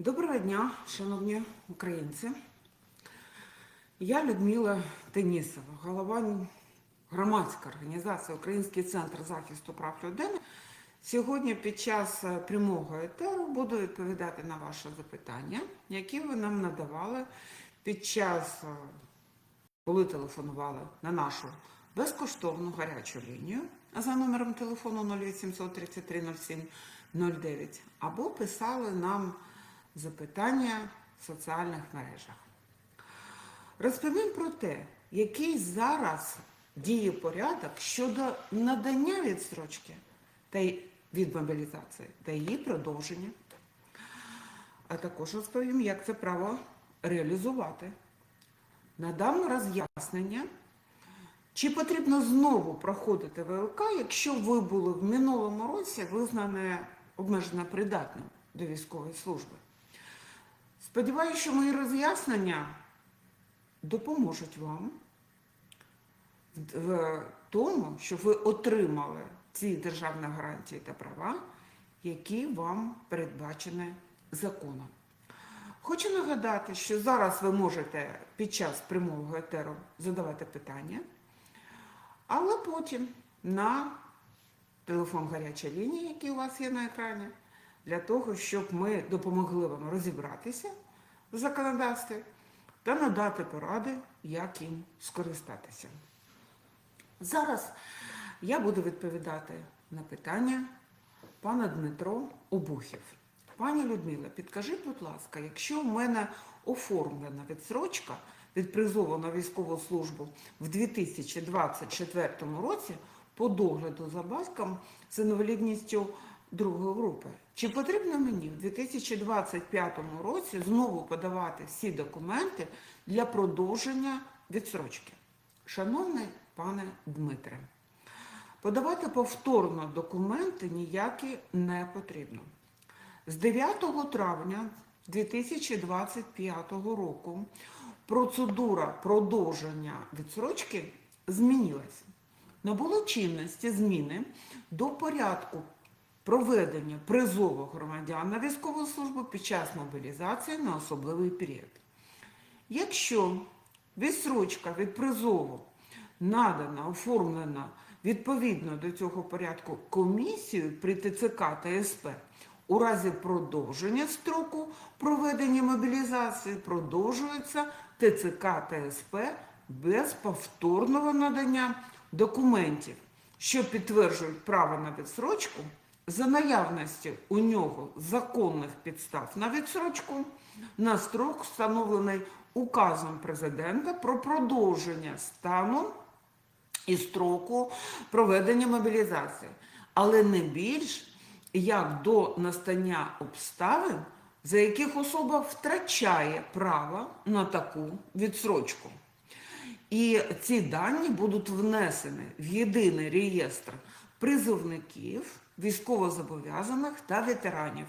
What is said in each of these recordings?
Доброго дня, шановні українці. Я Людмила Денісова, голова громадської організації Український центр захисту прав людини. Сьогодні під час е, прямого етеру буду відповідати на ваші запитання, які ви нам надавали під час, е, коли телефонували на нашу безкоштовну гарячу лінію за номером телефону 0800 33 07 09 або писали нам запитання в соціальних мережах. Розповім про те, який зараз діє порядок щодо надання відстрочки та від мобілізації та її продовження. А також розповім, як це право реалізувати. Надам роз'яснення, чи потрібно знову проходити ВЛК, якщо ви були в минулому році визнані обмежено придатним до військової служби. Сподіваюся, що мої роз'яснення допоможуть вам в тому, щоб ви отримали ці державні гарантії та права, які вам передбачені законом. Хочу нагадати, що зараз ви можете під час прямого етеру задавати питання, але потім на телефон гарячої лінії, який у вас є на екрані, для того, щоб ми допомогли вам розібратися в законодавстві та надати поради, як їм скористатися. Зараз я буду відповідати на питання пана Дмитро Обухів. Пані Людмила, підкажіть, будь ласка, якщо в мене оформлена відсрочка від призову на військову службу в 2024 році по догляду за батьком з інвалідністю другої групи, чи потрібно мені в 2025 році знову подавати всі документи для продовження відсрочки? Шановний пане Дмитре, подавати повторно документи ніякі не потрібно. З 9 травня 2025 року процедура продовження відсрочки змінилася. Набуло чинності зміни до порядку проведення призову громадян на військову службу під час мобілізації на особливий період. Якщо відсрочка від призову надана, оформлена відповідно до цього порядку комісією при ТЦК та СП, у разі продовження строку проведення мобілізації продовжується ТЦК та СП без повторного надання документів, що підтверджують право на відсрочку за наявності у нього законних підстав на відсрочку на строк, встановлений указом президента про продовження стану і строку проведення мобілізації, але не більш як до настання обставин, за яких особа втрачає право на таку відсрочку. І ці дані будуть внесені в єдиний реєстр призовників, військовозобов'язаних та ветеранів.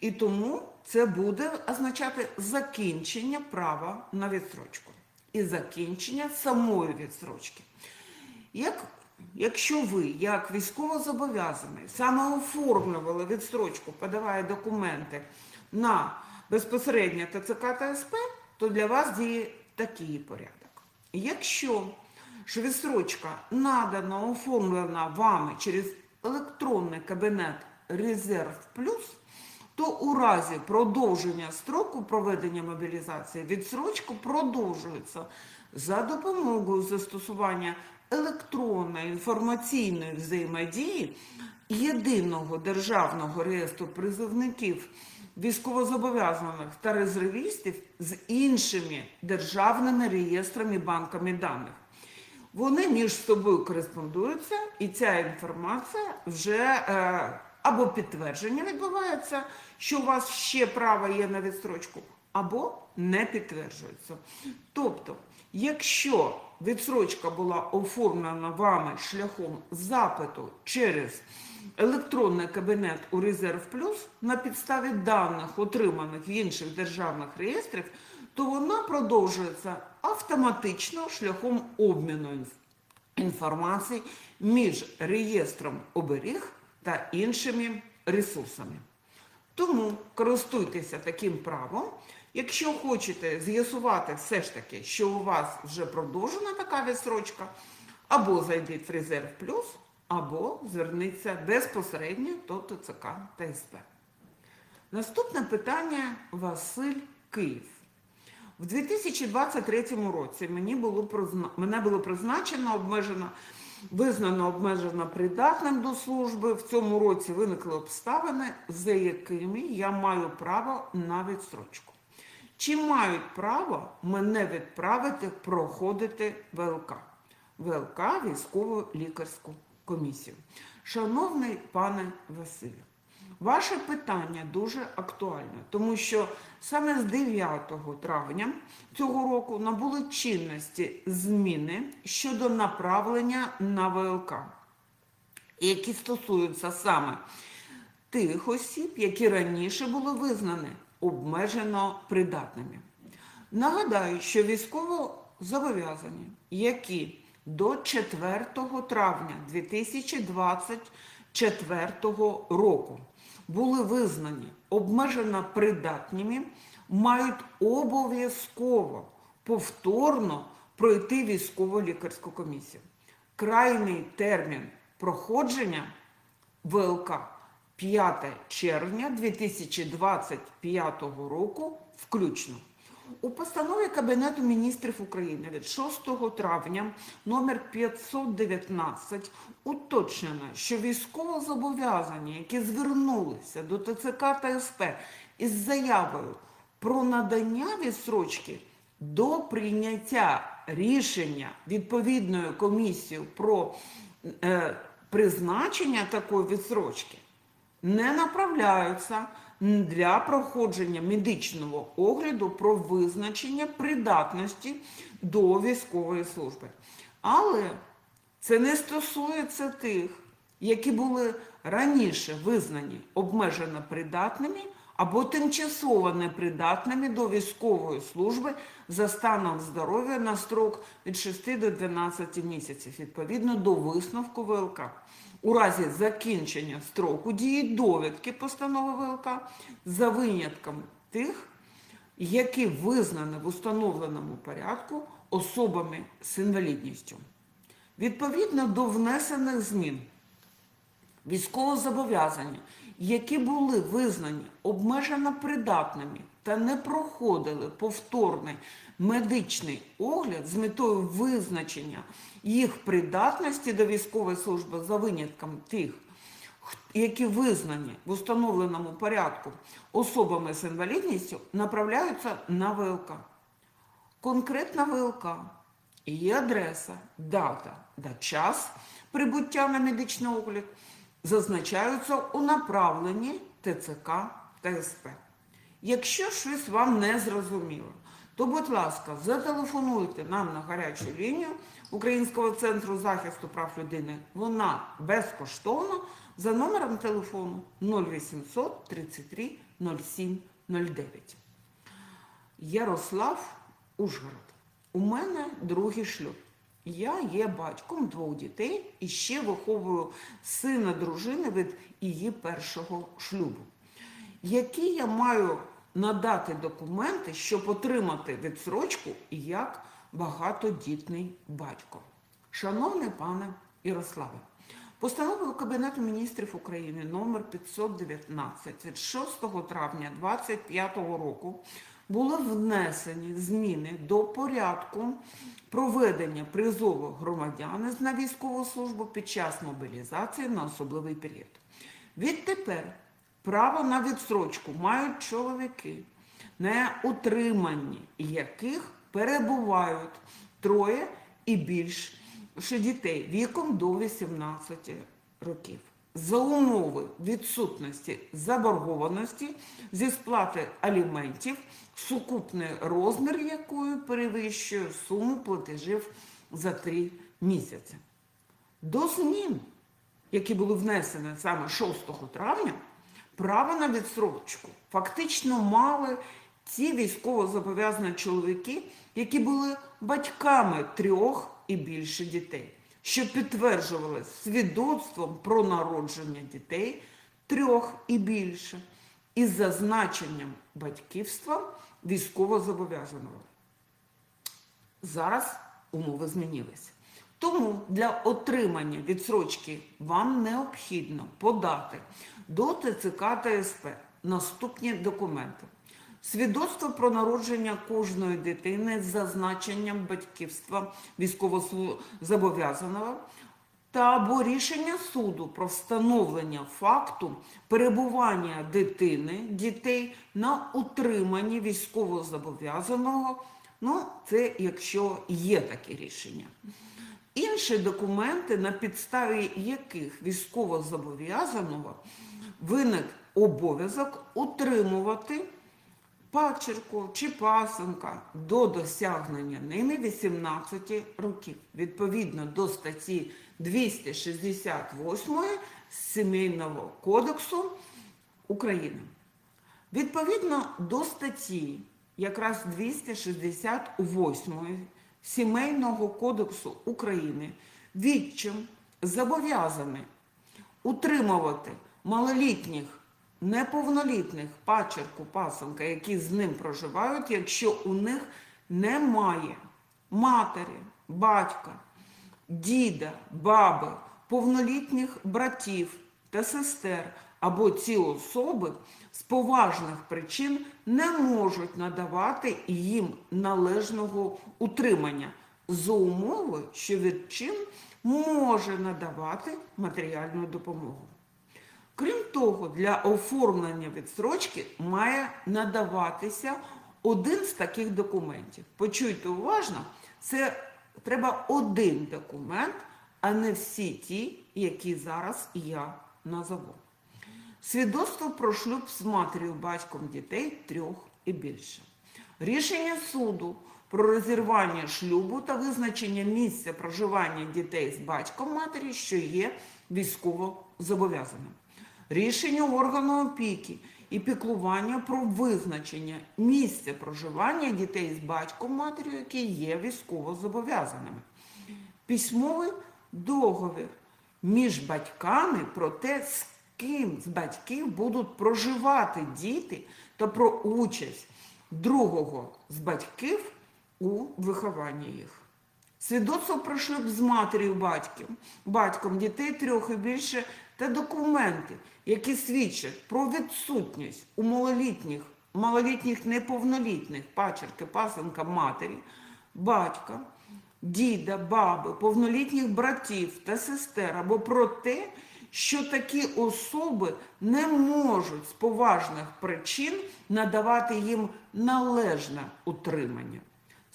І тому це буде означати закінчення права на відстрочку і закінчення самої відстрочки. Як, якщо ви, як військовозобов'язаний, саме оформлювали відстрочку, подавая документи на безпосередньо ТЦК та СП, то для вас діє такий порядок. Якщо ж відстрочка надана, оформлена вами через електронний кабінет Резерв Плюс, то у разі продовження строку проведення мобілізації відсрочка продовжується за допомогою застосування електронної інформаційної взаємодії єдиного державного реєстру призовників військовозобов'язаних та резервістів з іншими державними реєстрами банками даних. Вони між собою кореспондуються, і ця інформація вже е, або підтвердження відбувається, що у вас ще право є на відстрочку, або не підтверджується. Тобто, якщо відсрочка була оформлена вами шляхом запиту через електронний кабінет у Резерв Плюс на підставі даних, отриманих в інших державних реєстрах, то вона продовжується автоматично шляхом обміну інформації між реєстром оберіг та іншими ресурсами. Тому користуйтеся таким правом. Якщо хочете з'ясувати все ж таки, що у вас вже продовжена така відсрочка, або зайдіть в резерв плюс, або зверніться безпосередньо до ТЦК та СП. Наступне питання Василь Київ. В 2023 році мені було призна... мене було призначено обмежено, визнано обмежено придатним до служби. В цьому році виникли обставини, за якими я маю право на відстрочку. Чи мають право мене відправити проходити ВЛК? ВЛК військово лікарську комісію. Шановний пане Василю, Ваше питання дуже актуальне, тому що саме з 9 травня цього року набули чинності зміни щодо направлення на ВЛК, які стосуються саме тих осіб, які раніше були визнані обмежено придатними. Нагадаю, що військово зобов'язані, які до 4 травня 2024 року були визнані обмежено придатними, мають обов'язково повторно пройти військово-лікарську комісію. Крайній термін проходження ВЛК 5 червня 2025 року включно. У постанові Кабінету міністрів України від 6 травня номер 519 уточнено, що військовозобов'язані, які звернулися до ТЦК та СП із заявою про надання відсрочки до прийняття рішення відповідною комісією про е, призначення такої відсрочки, не направляються для проходження медичного огляду про визначення придатності до військової служби. Але це не стосується тих, які були раніше визнані обмежено придатними або тимчасово непридатними до військової служби за станом здоров'я на строк від 6 до 12 місяців, відповідно до висновку ВЛК. У разі закінчення строку дії довідки постанови ВЛК за винятком тих, які визнані в установленому порядку особами з інвалідністю. Відповідно до внесених змін військовозобов'язані, які були визнані обмежено придатними та не проходили повторний медичний огляд з метою визначення їх придатності до військової служби за винятком тих, які визнані в установленому порядку особами з інвалідністю, направляються на ВЛК. Конкретна ВЛК її адреса, дата та час прибуття на медичний огляд зазначаються у направленні ТЦК та СП. Якщо щось вам не зрозуміло, то, будь ласка, зателефонуйте нам на гарячу лінію Українського центру захисту прав людини. Вона безкоштовна за номером телефону 0800 33 07 09. Ярослав Ужгород. У мене другий шлюб. Я є батьком двох дітей і ще виховую сина дружини від її першого шлюбу. Які я маю надати документи, щоб отримати відсрочку як багатодітний батько? Шановний пане Ярославе, Постановою Кабінету міністрів України номер 519 від 6 травня 2025 року були внесені зміни до порядку проведення призову громадян на військову службу під час мобілізації на особливий період. Відтепер право на відсрочку мають чоловіки, на утриманні яких перебувають троє і більше дітей віком до 18 років за умови відсутності заборгованості зі сплати аліментів, сукупний розмір якої перевищує суму платежів за три місяці. До змін, які були внесені саме 6 травня, право на відсрочку фактично мали ті військовозобов'язані чоловіки, які були батьками трьох і більше дітей що підтверджували свідоцтвом про народження дітей трьох і більше, із зазначенням батьківства військовозобов'язаного. Зараз умови змінилися. Тому для отримання відсрочки вам необхідно подати до ТЦК та СП наступні документи. Свідоцтво про народження кожної дитини з зазначенням батьківства військовозобов'язаного та або рішення суду про встановлення факту перебування дитини, дітей на утриманні військовозобов'язаного. Ну, це якщо є таке рішення. Інші документи, на підставі яких військовозобов'язаного виник обов'язок утримувати пачерку чи пасенка до досягнення ними 18 років, відповідно до статті 268 Сімейного кодексу України. Відповідно до статті якраз 268 Сімейного кодексу України відчим зобов'язаний утримувати малолітніх, неповнолітних пачерку, пасенка, які з ним проживають, якщо у них немає матері, батька, діда, баби, повнолітніх братів та сестер, або ці особи з поважних причин не можуть надавати їм належного утримання за умови, що відчин може надавати матеріальну допомогу. Крім того, для оформлення відстрочки має надаватися один з таких документів. Почуйте уважно, це треба один документ, а не всі ті, які зараз я назову. Свідоцтво про шлюб з матір'ю, батьком дітей трьох і більше. Рішення суду про розірвання шлюбу та визначення місця проживання дітей з батьком матері, що є військово зобов'язаним. Рішення органу опіки і піклування про визначення місця проживання дітей з батьком матері, які є військово зобов'язаними. Письмовий договір між батьками про те, з ким з батьків будуть проживати діти та про участь другого з батьків у вихованні їх. Свідоцтво про шлюб з матір'ю батьків, батьком дітей трьох і більше та документи, які свідчать про відсутність у малолітніх, малолітніх неповнолітніх пачерки, пасенка матері, батька, діда, баби, повнолітніх братів та сестер, або про те, що такі особи не можуть з поважних причин надавати їм належне утримання.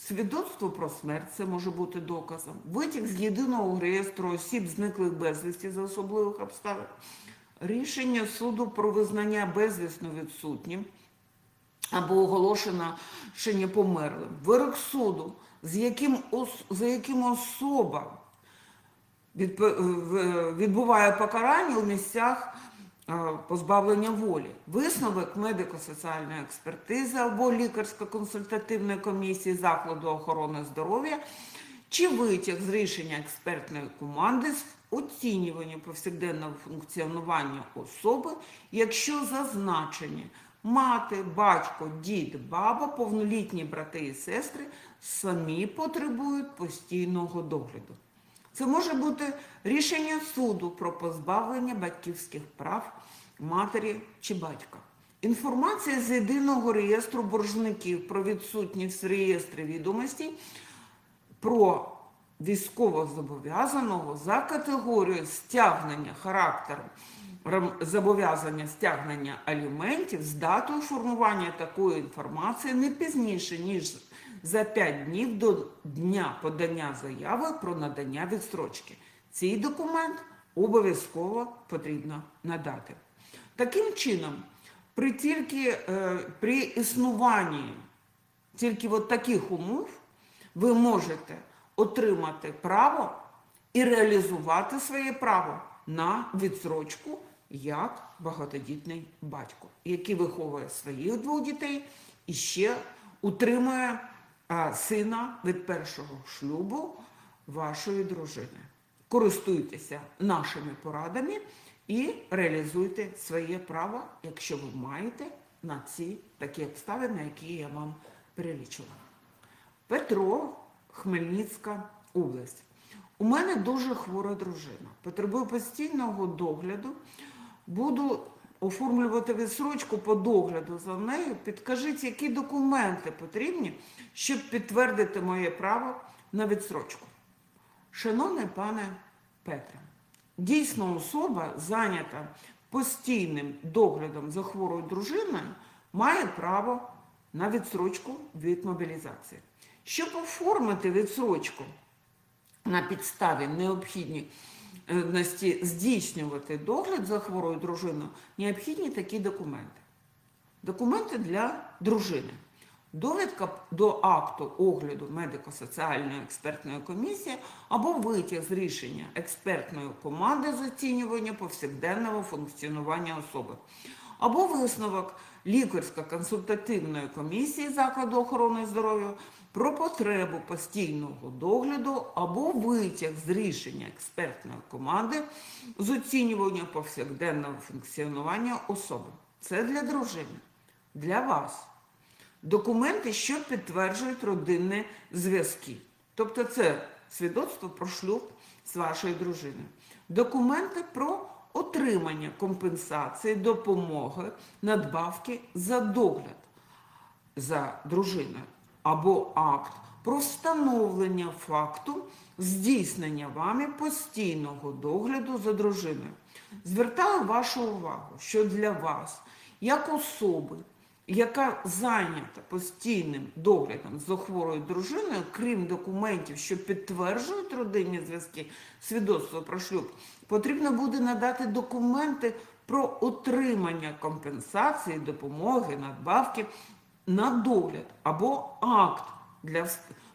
Свідоцтво про смерть це може бути доказом. Витік з єдиного реєстру осіб, зниклих безвісті за особливих обставин. Рішення суду про визнання безвісно відсутнім або оголошено ще не померлим. Вирок суду, з яким, за яким особа відбуває покарання у місцях позбавлення волі. Висновок медико-соціальної експертизи або лікарсько-консультативної комісії закладу охорони здоров'я чи витяг з рішення експертної команди з оцінювання повсякденного функціонування особи, якщо зазначені мати, батько, дід, баба, повнолітні брати і сестри самі потребують постійного догляду. Це може бути рішення суду про позбавлення батьківських прав матері чи батька. Інформація з єдиного реєстру боржників про відсутність в реєстрі відомостей про військовозобов'язаного за категорією стягнення характеру зобов'язання стягнення аліментів з датою формування такої інформації не пізніше, ніж за 5 днів до дня подання заяви про надання відстрочки. Цей документ обов'язково потрібно надати. Таким чином, при тільки е, при існуванні тільки от таких умов ви можете отримати право і реалізувати своє право на відсрочку як багатодітний батько, який виховує своїх двох дітей і ще утримує сина від першого шлюбу вашої дружини. Користуйтеся нашими порадами і реалізуйте своє право, якщо ви маєте на ці такі обставини, які я вам перелічила. Петро, Хмельницька область. У мене дуже хвора дружина. Потребую постійного догляду. Буду оформлювати відсрочку по догляду за нею. Підкажіть, які документи потрібні, щоб підтвердити моє право на відсрочку. Шановний пане Петре, дійсно особа, зайнята постійним доглядом за хворою дружиною, має право на відсрочку від мобілізації. Щоб оформити відсрочку на підставі необхідності здійснювати догляд за хворою дружиною, необхідні такі документи. Документи для дружини. Довідка до акту огляду медико-соціальної експертної комісії або витяг з рішення експертної команди з оцінювання повсякденного функціонування особи, або висновок лікарсько-консультативної комісії закладу охорони здоров'я про потребу постійного догляду або витяг з рішення експертної команди з оцінювання повсякденного функціонування особи. Це для дружини, для вас. Документи, що підтверджують родинні зв'язки. Тобто це свідоцтво про шлюб з вашою дружиною. Документи про отримання компенсації, допомоги, надбавки за догляд за дружиною або акт про встановлення факту здійснення вами постійного догляду за дружиною. Звертаю вашу увагу, що для вас, як особи, яка зайнята постійним доглядом за хворою дружиною, крім документів, що підтверджують родинні зв'язки, свідоцтво про шлюб, потрібно буде надати документи про отримання компенсації, допомоги, надбавки на догляд або акт для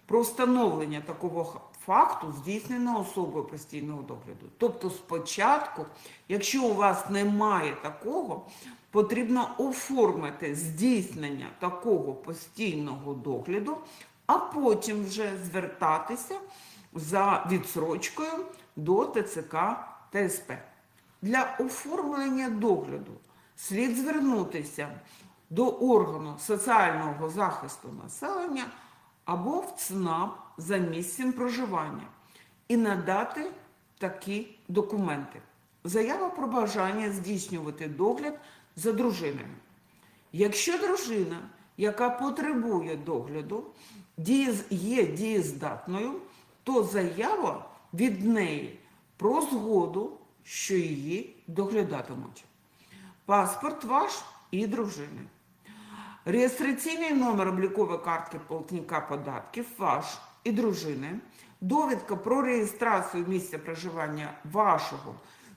встановлення такого факту здійсненого особою постійного догляду. Тобто спочатку, якщо у вас немає такого, потрібно оформити здійснення такого постійного догляду, а потім вже звертатися за відсрочкою до ТЦК та СП. Для оформлення догляду слід звернутися до органу соціального захисту населення або в ЦНАП за місцем проживання і надати такі документи. Заява про бажання здійснювати догляд за дружиною. Якщо дружина, яка потребує догляду, є дієздатною, то заява від неї про згоду, що її доглядатимуть. Паспорт ваш і дружини. Реєстраційний номер облікової картки платника податків ваш і дружини, довідка про реєстрацію місця проживання вашого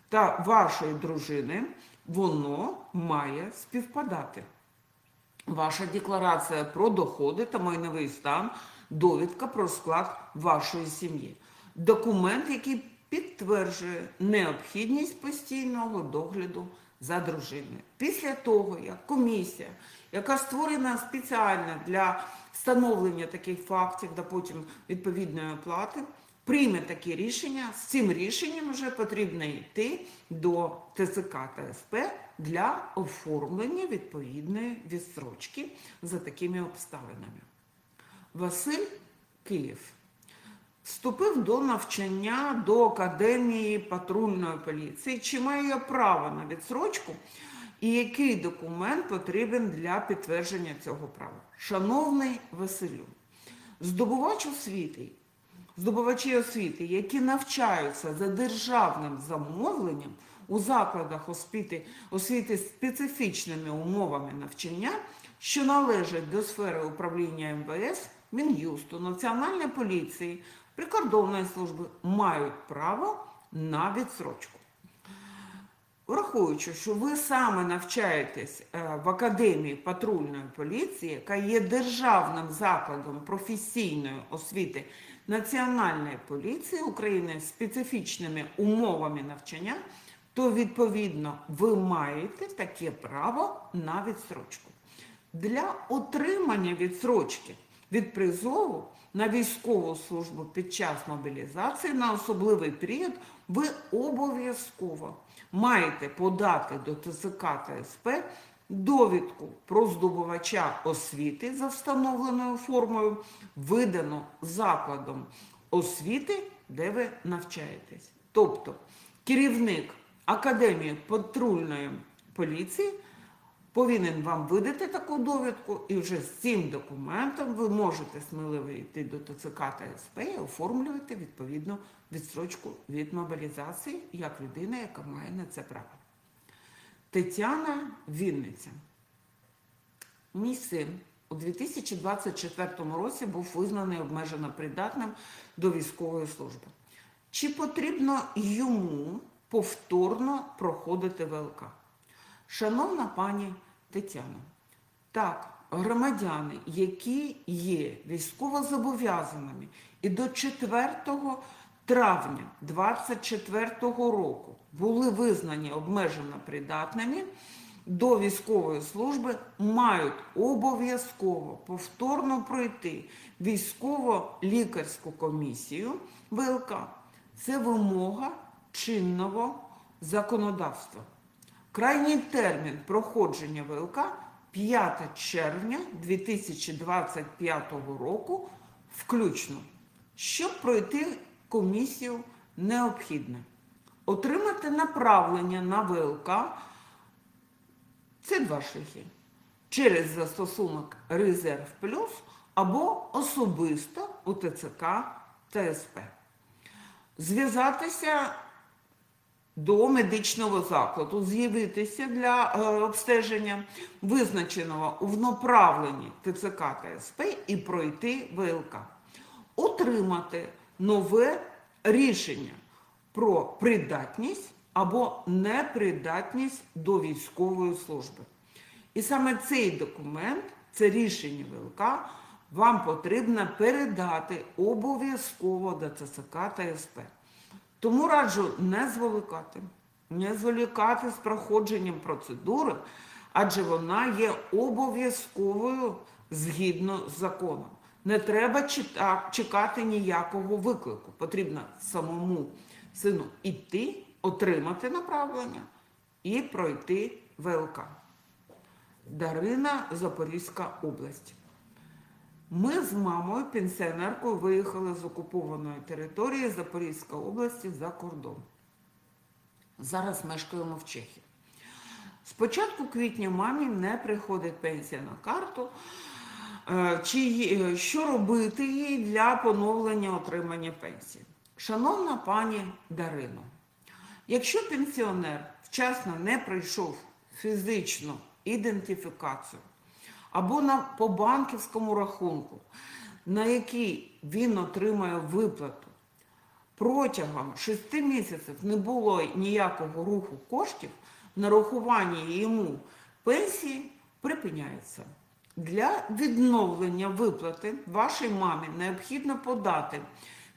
та вашої дружини, воно має співпадати. Ваша декларація про доходи та майновий стан, довідка про склад вашої сім'ї. Документ, який підтверджує необхідність постійного догляду за дружиною. Після того, як комісія, яка створена спеціально для встановлення таких фактів та потім відповідної оплати, прийме таке рішення, з цим рішенням вже потрібно йти до ТЦК та СП для оформлення відповідної відстрочки за такими обставинами. Василь Київ вступив до навчання до Академії патрульної поліції. Чи маю я право на відсрочку? І який документ потрібен для підтвердження цього права? Шановний Василю, здобувач освіти, здобувачі освіти, які навчаються за державним замовленням у закладах освіти, освіти специфічними умовами навчання, що належать до сфери управління МВС, Мін'юсту, Національної поліції, прикордонної служби, мають право на відсрочку. Враховуючи, що ви саме навчаєтесь е, в Академії патрульної поліції, яка є державним закладом професійної освіти Національної поліції України з специфічними умовами навчання, то відповідно ви маєте таке право на відсрочку. Для отримання відсрочки від призову на військову службу під час мобілізації на особливий період ви обов'язково маєте подати до ТЦК та СП довідку про здобувача освіти за встановленою формою, видану закладом освіти, де ви навчаєтесь. Тобто керівник Академії патрульної поліції повинен вам видати таку довідку, і вже з цим документом ви можете сміливо йти до ТЦК та СП і оформлювати відповідну відстрочку від мобілізації як людина, яка має на це право. Тетяна Вінниця. Мій син у 2024 році був визнаний обмежено придатним до військової служби. Чи потрібно йому повторно проходити ВЛК? Шановна пані Тетяно, так, громадяни, які є військовозобов'язаними і до 4 травня 2024 року були визнані обмежено придатними до військової служби, мають обов'язково повторно пройти військово-лікарську комісію ВЛК. Це вимога чинного законодавства. Крайній термін проходження ВЛК 5 червня 2025 року включно. Щоб пройти комісію необхідно отримати направлення на ВЛК. Це два шляхи. Через застосунок Резерв Плюс або особисто у ТЦК та Зв'язатися до медичного закладу, з'явитися для е, обстеження визначеного в направленні ТЦК та СП і пройти ВЛК. Отримати нове рішення про придатність або непридатність до військової служби. І саме цей документ, це рішення ВЛК, вам потрібно передати обов'язково до ЦСК та СП. Тому раджу не зволікати, не зволікати з проходженням процедури, адже вона є обов'язковою згідно з законом. Не треба чекати ніякого виклику. Потрібно самому сину іти, отримати направлення і пройти ВЛК. Дарина, Запорізька область. Ми з мамою, пенсіонеркою, виїхали з окупованої території Запорізької області за кордон. Зараз мешкаємо в Чехії. З початку квітня мамі не приходить пенсія на карту. Е, Чи що робити їй для поновлення отримання пенсії? Шановна пані Дарино, якщо пенсіонер вчасно не пройшов фізичну ідентифікацію або на, по банківському рахунку, на який він отримає виплату, протягом 6 місяців не було ніякого руху коштів, нарахування йому пенсії припиняється. Для відновлення виплати вашій мамі необхідно подати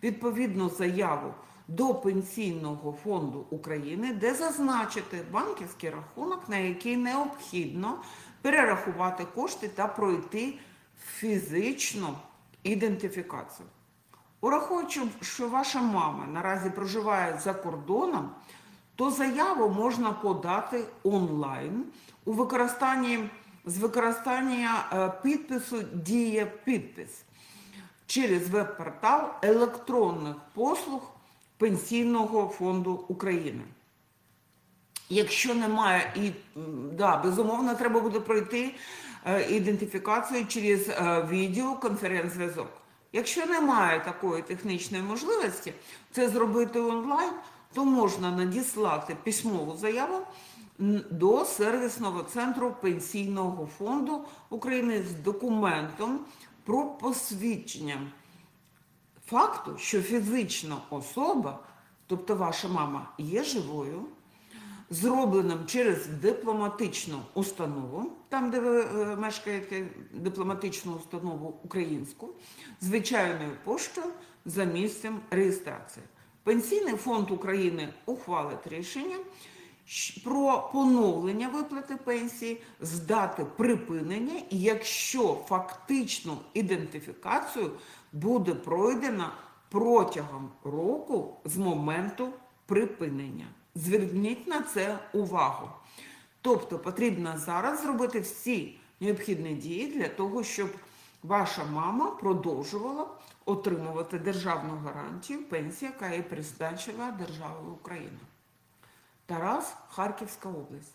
відповідну заяву до Пенсійного фонду України, де зазначити банківський рахунок, на який необхідно перерахувати кошти та пройти фізичну ідентифікацію. Ураховуючи, що ваша мама наразі проживає за кордоном, то заяву можна подати онлайн у використанні з використання е, підпису Дія підпис через веб-портал електронних послуг Пенсійного фонду України. Якщо немає, і да, безумовно, треба буде пройти е, ідентифікацію через е, відеоконференц-зв'язок. Якщо немає такої технічної можливості це зробити онлайн, то можна надіслати письмову заяву до сервісного центру Пенсійного фонду України з документом про посвідчення факту, що фізична особа, тобто ваша мама, є живою, зробленим через дипломатичну установу, там, де ви е, мешкаєте, дипломатичну установу українську, звичайною поштою за місцем реєстрації. Пенсійний фонд України ухвалить рішення, про поновлення виплати пенсії з дати припинення, якщо фактичну ідентифікацію буде пройдена протягом року з моменту припинення. Зверніть на це увагу. Тобто потрібно зараз зробити всі необхідні дії для того, щоб ваша мама продовжувала отримувати державну гарантію пенсії, яка їй призначила держава Україна. Тарас, Харківська область.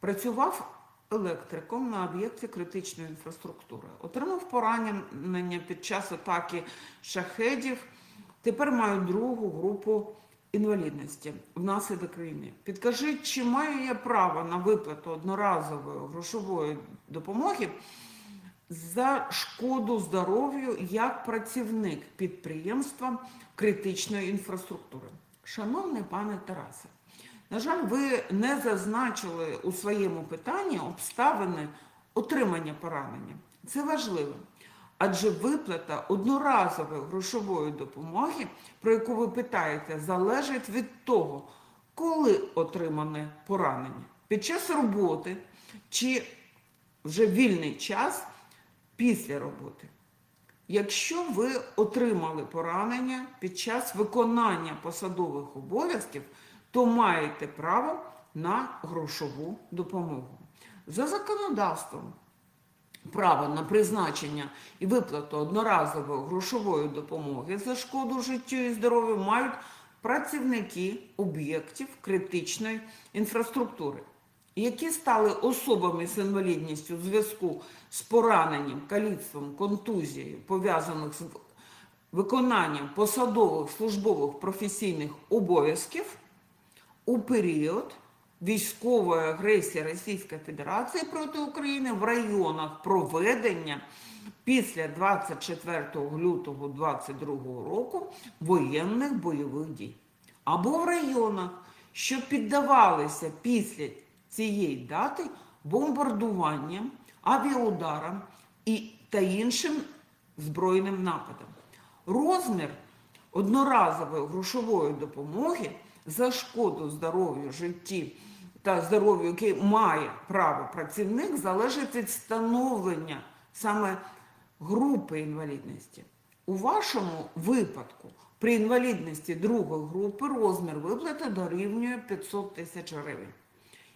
Працював електриком на об'єкті критичної інфраструктури. Отримав поранення під час атаки шахедів. Тепер маю другу групу інвалідності внаслідок війни. Підкажіть, чи маю я право на виплату одноразової грошової допомоги за шкоду здоров'ю як працівник підприємства критичної інфраструктури? Шановний пане Тарасе, на жаль, ви не зазначили у своєму питанні обставини отримання поранення. Це важливо. Адже виплата одноразової грошової допомоги, про яку ви питаєте, залежить від того, коли отримане поранення. Під час роботи чи вже вільний час після роботи. Якщо ви отримали поранення під час виконання посадових обов'язків, то маєте право на грошову допомогу. За законодавством право на призначення і виплату одноразової грошової допомоги за шкоду життю і здоров'ю мають працівники об'єктів критичної інфраструктури, які стали особами з інвалідністю у зв'язку з пораненням, каліцтвом, контузією, пов'язаних з виконанням посадових службових професійних обов'язків у період військової агресії Російської Федерації проти України в районах проведення після 24 лютого 2022 року воєнних бойових дій. Або в районах, що піддавалися після цієї дати бомбардуванням, авіаударам і та іншим збройним нападам. Розмір одноразової грошової допомоги за шкоду здоров'ю, житті та здоров'ю, який має право працівник, залежить від встановлення саме групи інвалідності. У вашому випадку при інвалідності другої групи розмір виплати дорівнює 500 тисяч гривень.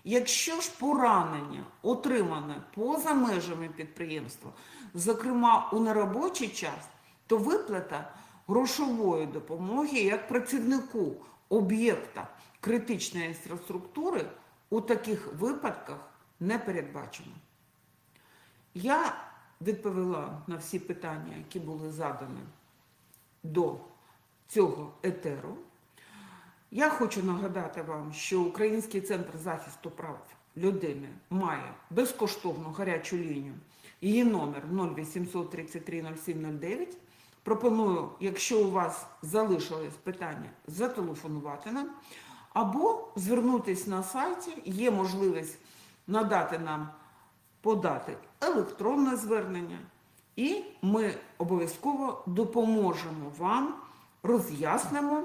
Якщо ж поранення отримане поза межами підприємства, зокрема у неробочий час, то виплата грошової допомоги як працівнику об'єкта критичної інфраструктури у таких випадках не передбачено. Я відповіла на всі питання, які були задані до цього етеру. Я хочу нагадати вам, що Український центр захисту прав людини має безкоштовну гарячу лінію. Її номер 0800 33 0709. Пропоную, якщо у вас залишились питання, зателефонувати нам або звернутися на сайті. Є можливість надати нам подати електронне звернення, і ми обов'язково допоможемо вам, роз'яснимо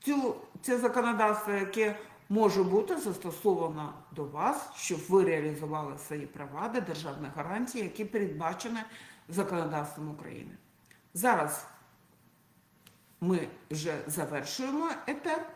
цю, це законодавство, яке може бути застосовано до вас, щоб ви реалізували свої права до державних гарантій, які передбачені законодавством України. Зараз ми вже завершуємо етер.